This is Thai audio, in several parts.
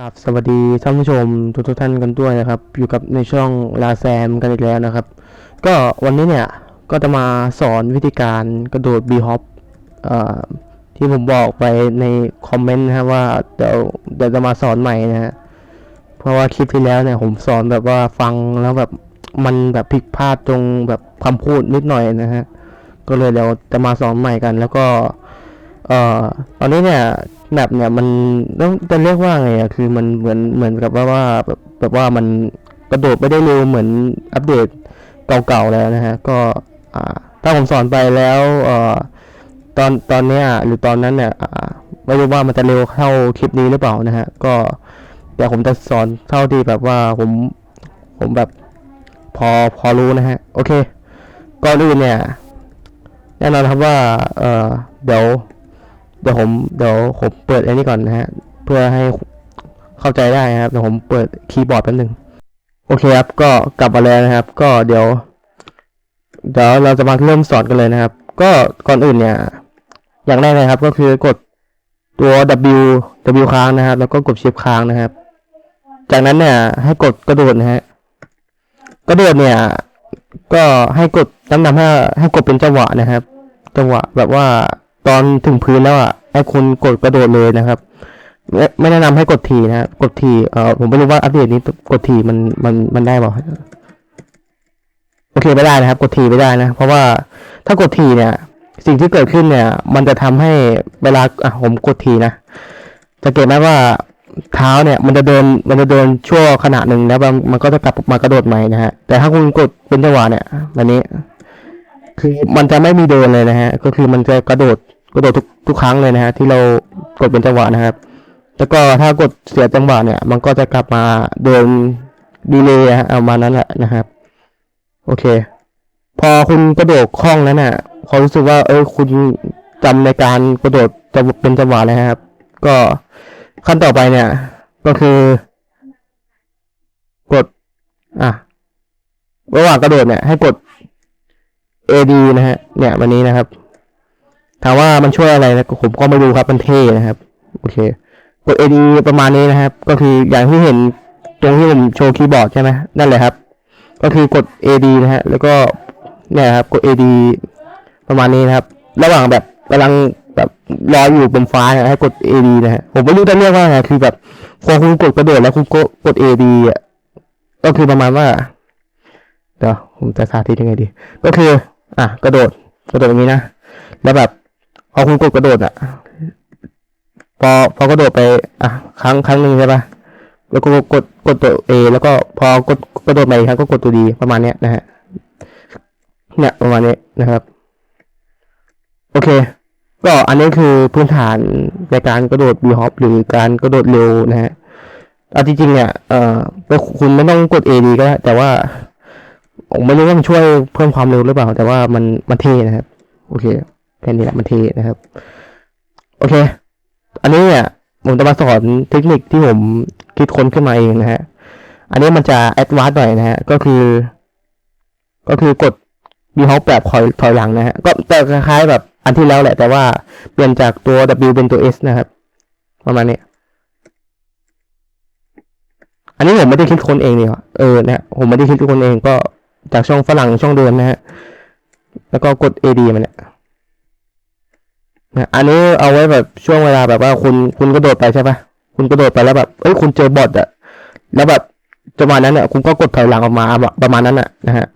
กับสวัสดีท่านผู้ชมทุกทุกท่านกันด้วยนะครับ อยู่กับในช่องลาแซมกันอีกแล้วนะครับ ก็วันนี้เนี่ยก็จะมาสอนวิธีการกระโดดบีฮอปที่ผมบอกไปในคอมเมนต์นะครับว่าเดี๋ยวเดี๋ยวจะมาสอนใหม่นะฮะเพราะว่าคลิปที่แล้วเนี่ยผมสอนแบบว่าฟังแล้วแบบมันแบบผิดพลาดตรงแบบคำพูดนิดหน่อยนะฮะก็เลยเดี๋ยวจะมาสอนใหม่กัน แล้วก็ เอ่อตอนนี้เนี่ยแมปเนี่ยมันต้องจะเรียกว่าไงอะคือมันเหมือนเหมือนกับว่าว่าแบบแบบว่ามันกระโดดไม่ได้เร็วเหมือนอัปเดตเก่าๆแล้วนะฮะก็อ่าถ้าผมสอนไปแล้วเอ่อตอนตอนเนี้ยหรือตอนนั้นเนี่ยไม่รู้ว่ามันจะเร็วเท่าคลิปนี้หรือเปล่านะฮะก็เดี๋ยวผมจะสอนเท่าที่แบบว่าผมผมแบบพอพอรู้นะฮะโอเคก่อนอื่นเนี่ยแน่นอนครับว่าเออเดี๋ยว เดี๋ยวผมเดี๋ยวผมเปิดอันนี้ก่อนนะฮะ เพื่อให้เข้าใจได้นะครับเดี๋ยวผมเปิดคีย์บอร์ดแป๊บนึงโอเคครับ ก็กลับมาแล้วนะครับ ก็เดี๋ยว เดี๋ยวเราจะมาเริ่มสอนกันเลยนะครับ ก็ก่อนอื่นเนี่ย อย่างแรกเลยครับ ก็คือกดตัว W W ค้างนะครับ แล้วก็กด Shift ค้างนะครับ จากนั้นเนี่ย ให้กดกระโดดนะฮะกระโดดเนี่ย ก็ให้กดน้ำนำให้ให้กดเป็นจังหวะนะครับ จังหวะแบบว่า ตอนถึงพื้นแล้วอะให้คุณกดกระโดดเลยนะครับ ไม่แนะนำให้กดทีนะกดทีเอ่อผมไม่รู้ว่าอัปเดตนี้กดทีมันมันมันได้เปล่าโอเคไม่ได้นะครับ กดทีไม่ได้นะ เพราะว่าถ้ากดทีเนี่ย สิ่งที่เกิดขึ้นเนี่ย มันจะทำให้เวลาอะผมกดทีนะจะเกิดไหมว่าเท้าเนี่ยมันจะเดินมันจะเดินชั่วขณะหนึ่งแล้วมันมันก็จะกลับมากระโดดใหม่นะฮะแต่ถ้าคุณกดเป็นจังหวะเนี่ยแบบนี้ คือมันจะไม่มีเดินเลยนะฮะ ก็คือมันจะกระโดด กระโดดทุกทุกครั้งเลยนะฮะที่เรากดเป็นจังหวะนะครับ แล้วก็ถ้ากดเสียจังหวะเนี่ย มันก็จะกลับมาเดินดีเลย์ฮะเอามานั้นแหละนะครับ โอเค พอคุณกระโดดคล่องแล้วนี่ยพอรู้สึกว่า เอ้ยคุณจำในการกระโดดจะเป็นจังหวะแล้วครับ ก็ขั้นต่อไปเนี่ย ก็คือกด อะระหว่างกระโดดเนี่ยให้กด AD นะฮะ เนี่ยวันนี้นะครับ ถามว่ามันช่วยอะไรนะผมก็ไม่รู้ครับมันเท่นะครับ โอเค กด AD ประมาณนี้นะครับ ก็คืออย่างที่เห็นตรงที่ผมโชว์คีย์บอร์ดใช่ไหมนั่นแหละครับ ก็คือกด AD นะฮะแล้วก็เนี่ยครับกด AD ประมาณนี้นะครับ ระหว่างแบบกำลังแบบรออยู่บนฟ้านี่ยให้กด AD นะฮะผมไม่รู้จะเรียกว่าไงคือแบบพอคุณกดกระโดดแล้วคุณก็กด AD อะก็คือประมาณว่าเดี๋ยวผมจะสาธิตยังไงดี ก็คือ อะ กระโดดกระโดดอย่างนี้นะ แล้วแบบ พอคุณกดกระโดดอะพอพอกระโดดไป อะ ครั้งครั้งหนึ่งใช่ปะแล้วก็กดกดตัว A แล้วก็พอกดกระโดดไปอีกครั้งก็กดตัว D ประมาณเนี้ยนะฮะเนี่ยประมาณนี้นะครับ โอเค ก็อันนี้คือพื้นฐานในการกระโดด B hop หรือการกระโดดเร็วนะฮะเอาจริงๆเนี่ยเอ่อคุณไม่ต้องกด A D ก็ได้แต่ว่าผมไม่รู้ว่ามันช่วยเพิ่มความเร็วหรือเปล่า แต่ว่ามันมันเท่นะครับ โอเค แค่นี้แหละมันเทนะครับ โอเค อันนี้เนี่ยผมจะมาสอนเทคนิคที่ผมคิดค้นขึ้นมาเองนะฮะ อันนี้มันจะแอดวานซ์หน่อยนะฮะ ก็คือ ก็คือกดมีฮอปแบบถอยถอยหลังนะฮะ ก็จะคล้ายๆแบบอันที่แล้วแหละ แต่ว่าเปลี่ยนจากตัว W เป็นตัว S นะครับ ประมาณนี้ อันนี้ผมไม่ได้คิดค้นเองนี่หว่าเออนี่ยผมไม่ได้คิดค้นเองก็จากช่องฝรั่งช่องเดิมนะฮะ แล้วก็กด AD มันเนี่ย นะอันนี้เอาไว้แบบช่วงเวลาแบบว่าคุณคุณกระโดดไปใช่ปะคุณกระโดดไปแล้วแบบเอ้ยคุณเจอบอทอะแล้วแบบจังหวะนั้นเนี่ยคุณก็กดถอยหลังออกมาประมาณนั้นอะนะฮะ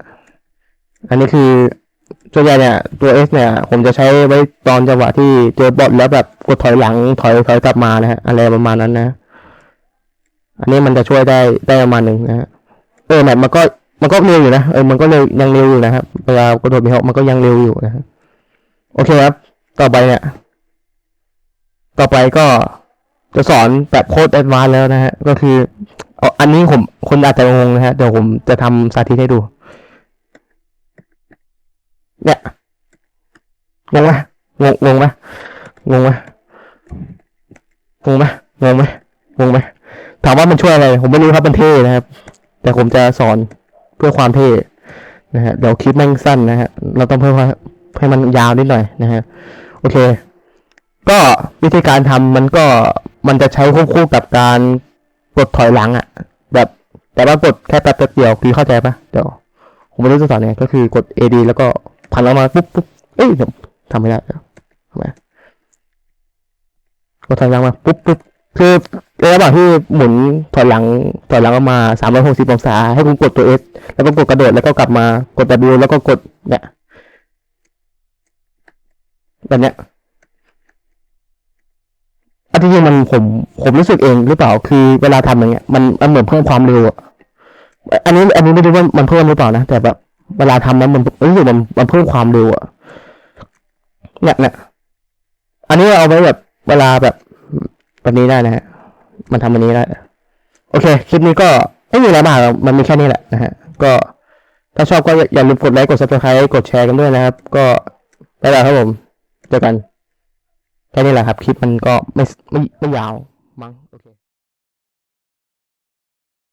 อันนี้คือส่วนใหญ่เนี่ยตัว S เนี่ย ผมจะใช้ไว้ตอนจังหวะที่เจอบอทแล้วแบบกดถอยหลังถอยถอยกลับมานะฮะอะไรประมาณนั้นนะ อันนี้มันจะช่วยได้ได้ประมาณหนึ่งนะฮะเออเนี่ยมันก็มันก็เร็วอยู่นะเออมันก็เร็วยังเร็วอยู่นะครับเวลากระโดดมีฮอกมันก็ยังเร็วอยู่นะฮะโอเคครับ ต่อไปเนี่ย ต่อไปก็จะสอนแบบโคตรแอดวานแล้วนะฮะ ก็คือเอาอันนี้ผมคนอาจจะงงนะฮะ เดี๋ยวผมจะทำสาธิตให้ดู เนี่ยงงไหมงงงงไหมงงไหมงงไหมงงไหมงงไหมถามว่ามันช่วยอะไร ผมไม่รู้ครับมันเท่นะครับ แต่ผมจะสอนเพื่อความเท่นะฮะเดี๋ยวคลิปแม่งสั้นนะฮะ เราต้องเพิ่มให้มันยาวนิดหน่อยนะฮะ โอเค ก็วิธีการทำมันก็มันจะใช้ควบคู่กับการกดถอยหลังอะแบบ แต่ว่ากดแค่แป๊บเดียวคือเข้าใจปะเดี๋ยวผมไม่รู้จะสอนยังไงก็คือกด AD แล้วก็พันออกมาปุ๊บปุ๊บเอ้ยทำไม่ได้เดี๋ยวทำไมกดถอยหลังมาปุ๊บปุ๊บคือในระหว่างที่หมุนถอยหลังถอยหลังออกมาสามร้อยหกสิบองศา ให้คุณกดตัว S แล้วก็กดกระโดดแล้วก็กลับมากด W แล้วก็กดเนี่ย แบบเนี้ยอันที่จริงมันผมผมรู้สึกเองหรือเปล่า คือเวลาทำอย่างเงี้ยมันมันเหมือนเพิ่มความเร็วอันนี้ อันนี้ไม่รู้ว่ามันเพิ่มหรือเปล่านะแต่แบบเวลาทำแล้วมันรู้สึกมันมันเพิ่มความเร็วอะเนี่ยเนี่ยอันนี้เอาไว้แบบเวลาแบบแบบนี้ได้นะฮะมันทำอันนี้ได้ โอเค คลิปนี้ก็ไม่มีอะไรมากมันมีแค่นี้แหละนะฮะ ก็ถ้าชอบก็อย่าลืมกดไลค์ กด subscribe กดแชร์กันด้วยนะครับ ก็บ๊ายบายครับผม เจอกันแค่นี้แหละครับ คลิปมันก็ไม่ไม่ไม่ยาว